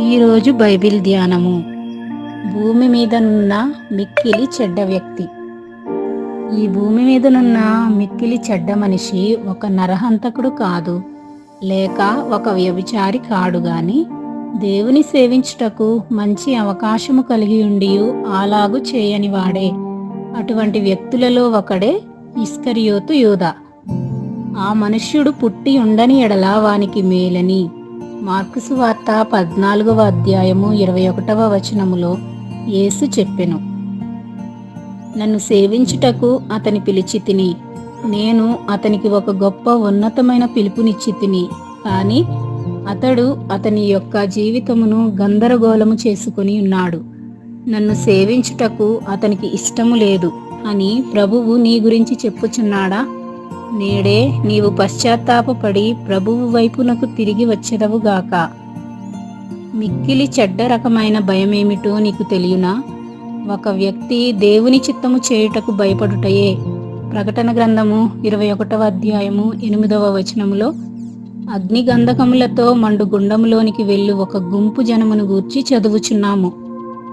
ఈరోజు బైబిల్ ధ్యానము. భూమి మీదనున్న మిక్కిలి చెడ్డ వ్యక్తి. ఈ భూమి మీదనున్న మిక్కిలి చెడ్డ మనిషి ఒక నరహంతకుడు కాదు. లేక ఒక వ్యభిచారి కాడు గాని దేవుని సేవించుటకు మంచి అవకాశము కలిగి ఉండి అలాగు చేయని వాడే. అటువంటి వ్యక్తులలో ఒకడే ఇస్కరియోతు యోధ ఆ మనుష్యుడు పుట్టి ఉండని ఎడలా వానికి మేలని. మార్కుసు వార్త పద్నాలుగవ అధ్యాయము ఇరవై ఒకటవ వచనములో యేసు చెప్పెను. నన్ను సేవించుటకు అతని పిలిచి తిని నేను అతనికి ఒక గొప్ప ఉన్నతమైన పిలుపునిచ్చి తిని కానీ అతడు అతని యొక్క జీవితమును గందరగోళము చేసుకుని ఉన్నాడు. నన్ను సేవించుటకు అతనికి ఇష్టము లేదు అని ప్రభువు నీ గురించి చెప్పుచున్నాడా? నేడే నీవు పశ్చాత్తాపడి ప్రభువు వైపునకు తిరిగి వచ్చెదవుగాక మిక్కిలి చెడ్డ రకమైన భయమేమిటో నీకు తెలియనా? ఒక వ్యక్తి దేవుని చిత్తము చేయుటకు భయపడుటయే. ప్రకటన గ్రంథము ఇరవై ఒకటవ అధ్యాయము ఎనిమిదవ వచనములో అగ్ని గంధకములతో మండు గుండములోనికి వెళ్ళి ఒక గుంపు జనమును గూర్చి చదువుచున్నాము.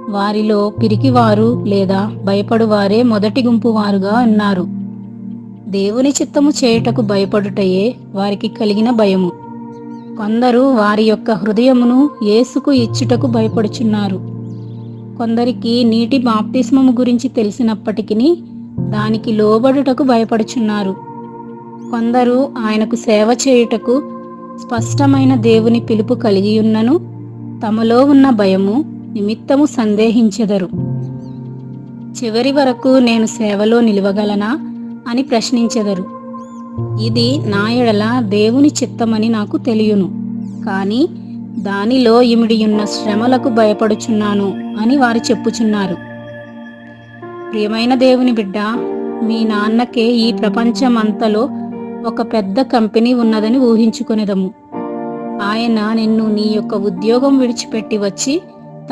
వారిలో పిరికివారు లేదా భయపడువారే మొదటి గుంపు వారుగా ఉన్నారు దేవుని చిత్తము చేయుటకు భయపడుటయే వారికి కలిగిన భయము. కొందరు వారి యొక్క హృదయమును యేసుకు ఇచ్చుటకు భయపడుచున్నారు. కొందరికి నీటి బాప్తిస్మము గురించి తెలిసినప్పటికీ దానికి లోబడుటకు భయపడుచున్నారు. కొందరు ఆయనకు సేవ చేయుటకు స్పష్టమైన దేవుని పిలుపు కలిగియున్నను తమలో ఉన్న భయము నిమిత్తము సందేహించెదరు. చివరి వరకు నేను సేవలో నిలవగలనా? అని ప్రశ్నించెదరు. ఇది నా ఎడల దేవుని చిత్తమని నాకు తెలియను. కానీ దానిలో ఇమిడియున్న శ్రమలకు భయపడుచున్నాను అని వారు చెప్పుచున్నారు. ప్రియమైన దేవుని బిడ్డ మీ నాన్నకే ఈ ప్రపంచమంతలో ఒక పెద్ద కంపెనీ ఉన్నదని ఊహించుకునేదము. ఆయన నిన్ను నీ యొక్క ఉద్యోగం విడిచిపెట్టి వచ్చి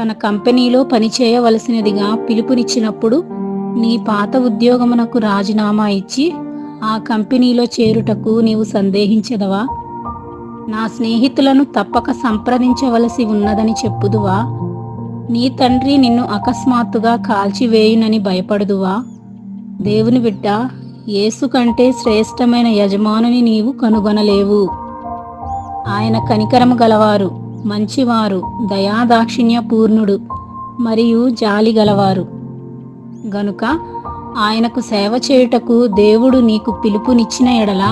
తన కంపెనీలో పనిచేయవలసినదిగా పిలుపునిచ్చినప్పుడు నీ పాత ఉద్యోగమునకు రాజీనామా ఇచ్చి ఆ కంపెనీలో చేరుటకు నీవు సందేహించదవా? నా స్నేహితులను తప్పక సంప్రదించవలసి ఉన్నదని చెప్పుదువా? నీ తండ్రి నిన్ను అకస్మాత్తుగా కాల్చివేయునని భయపడుదువా? దేవుని బిడ్డ యేసు కంటే శ్రేష్టమైన యజమానుని నీవు కనుగొనలేవు. ఆయన కనికరము గలవారు మంచివారు దయాదాక్షిణ్య పూర్ణుడు మరియు జాలి గలవారు గనుక ఆయనకు సేవ చేయుటకు దేవుడు నీకు పిలుపునిచ్చిన ఎడల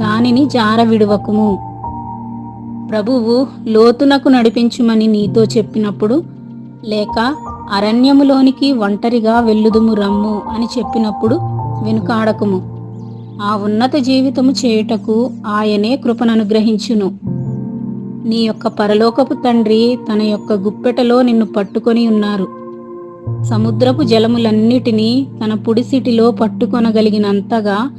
దానిని జారవిడువకుము ప్రభువు లోతునకు నడిపించుమని నీతో చెప్పినప్పుడు లేక అరణ్యములోనికి ఒంటరిగా వెళ్ళుదుము రమ్ము అని చెప్పినప్పుడు వెనుకాడకుము. ఆ ఉన్నత జీవితము చేయుటకు ఆయనే కృపననుగ్రహించును. నీ యొక్క పరలోకపు తండ్రి తన యొక్క గుప్పెటలో నిన్ను పట్టుకొని ఉన్నారు. సముద్రపు జలములన్నిటినీ తన పుడిసిటిలో పట్టుకొనగలిగినంతగా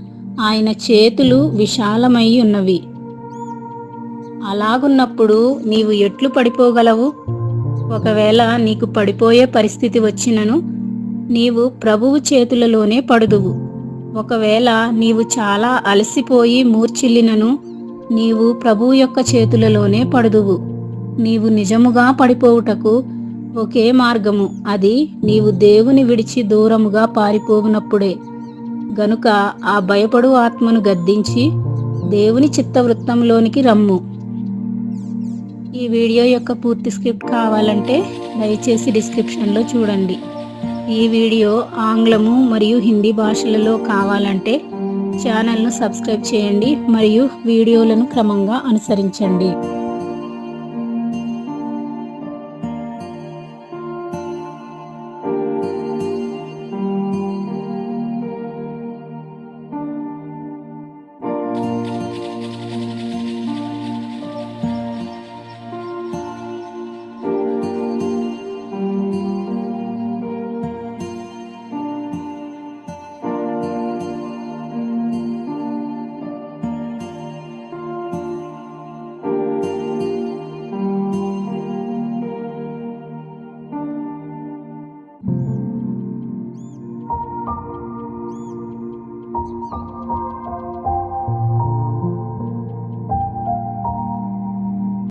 ఆయన చేతులు విశాలమై ఉన్నవి. అలాగున్నప్పుడు నీవు ఎట్లు పడిపోగలవు? ఒకవేళ నీకు పడిపోయే పరిస్థితి వచ్చినను నీవు ప్రభువు చేతులలోనే పడుదువు. ఒకవేళ నీవు చాలా అలసిపోయి మూర్చిల్లినను నీవు ప్రభువు యొక్క చేతులలోనే పడుదువు. నీవు నిజముగా పడిపోవుటకు ఒకే మార్గము. అది నీవు దేవుని విడిచి దూరముగా పారిపోవునప్పుడే. గనుక ఆ భయపడు ఆత్మను గద్దించి దేవుని చిత్తవృత్తంలోనికి రమ్ము. ఈ వీడియో యొక్క పూర్తి స్క్రిప్ట్ కావాలంటే దయచేసి డిస్క్రిప్షన్లో చూడండి. ఈ వీడియో ఆంగ్లము మరియు హిందీ భాషలలో కావాలంటే ఛానల్ను సబ్స్క్రైబ్ చేయండి మరియు వీడియోలను క్రమంగా అనుసరించండి.